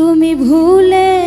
তুমি ভুলে